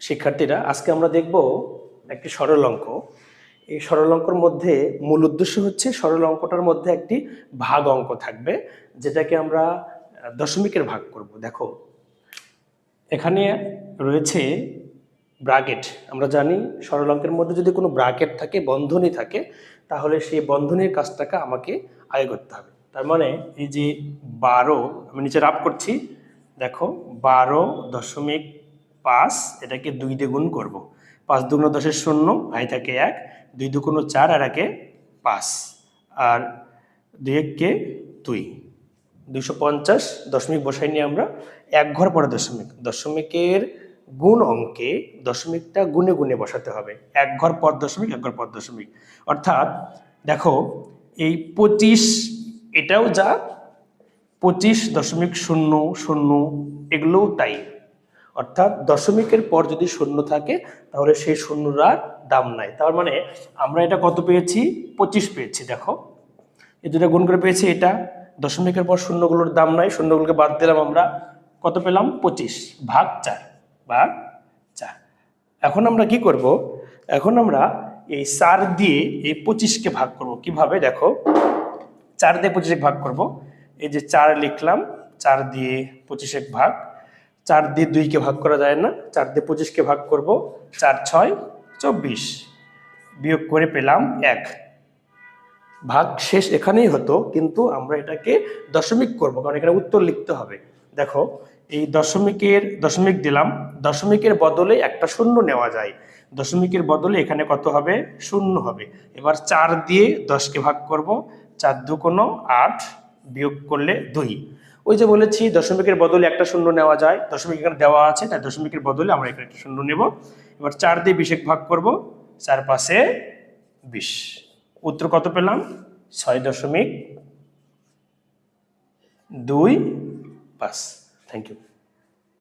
শিক্ষার্থীরা, আজকে আমরা দেখব একটি সরল অঙ্ক। এই সরল অঙ্কর মধ্যে মূল উদ্দেশ্য হচ্ছে সরল অঙ্কটার মধ্যে একটি ভাগ অঙ্ক থাকবে, যেটাকে আমরা দশমিকের ভাগ করব। দেখো, এখানে রয়েছে ব্রাকেট আমরা জানি সরল অঙ্কের মধ্যে যদি কোনো ব্রাকেট থাকে, বন্ধনী থাকে, তাহলে সেই বন্ধনীর কাজটাকে আমাকে আয় করতে হবে। তার মানে এই যে বারো, আমি নিচে রাপ করছি। দেখো, বারো দশমিক পাঁচ, এটাকে দুই দিয়ে গুণ করব। পাঁচ দুগুণ দশের শূন্য আই থাকে এক, দুই দুগুণ চার, আর একে পাঁচ। আর দুই এককে দুই। দুইশো পঞ্চাশ দশমিক বসাই নিয়ে আমরা। এক ঘর পরে দশমিক। দশমিকের গুণ অঙ্কে দশমিকটা গুণে গুণে বসাতে হবে। এক ঘর পর দশমিক, এক ঘর পর দশমিক। অর্থাৎ দেখো, এই পঁচিশ, এটাও যা, পঁচিশ দশমিক শূন্য শূন্য, এগুলোও তাই। অর্থাৎ দশমিকের পর যদি শূন্য থাকে, তাহলে সেই শূন্যর আর দাম নাই। তার মানে আমরা এটা কত পেয়েছি? পঁচিশ পেয়েছি, দেখো। এই দুটা গুণ করে পেয়েছি এটা। দশমিকের পর শূন্যগুলোর দাম নাই, শূন্যগুলোকে বাদ দিলাম আমরা। কত পেলাম? পঁচিশ ভাগ চার ভাগ চার। এখন আমরা কি করব? এখন আমরা এই চার দিয়ে এই পঁচিশকে ভাগ করব। কীভাবে? দেখো। চার দিয়ে পঁচিশে ভাগ করব। এই যে চার লিখলাম, চার দিয়ে পঁচিশে ভাগ। চার দিয়ে দুইকে ভাগ করা যায় না, চার দিয়ে পঁচিশকে ভাগ করব, চার, ছয়, চব্বিশ। বিয়োগ করে পেলাম এক। ভাগ শেষ এখানেই হতো, কিন্তু আমরা এটাকে দশমিক করব, কারণ এখানে উত্তর লিখতে হবে। দেখো, এই দশমিকের, দশমিক দিলাম, দশমিকের বদলে একটা শূন্য নেওয়া যায়। দশমিকের বদলে এখানে কত হবে? শূন্য হবে। এবার চার দিয়ে দশকে ভাগ করব, চার দু কোনো আট বিয়োগ করলে দুই। ওই যে বলেছি, দশমিকের বদলে একটা শূন্য নেওয়া যায়। দশমিক এখানে দেওয়া আছে, তাই দশমিকের বদলে আমরা এখানে একটা শূন্য নেব। এবার চার দিয়ে বিশেক ভাগ করব, চার পাশে বিশ। উত্তর কত পেলাম? ছয় দশমিক দুই পাঁচ। Thank you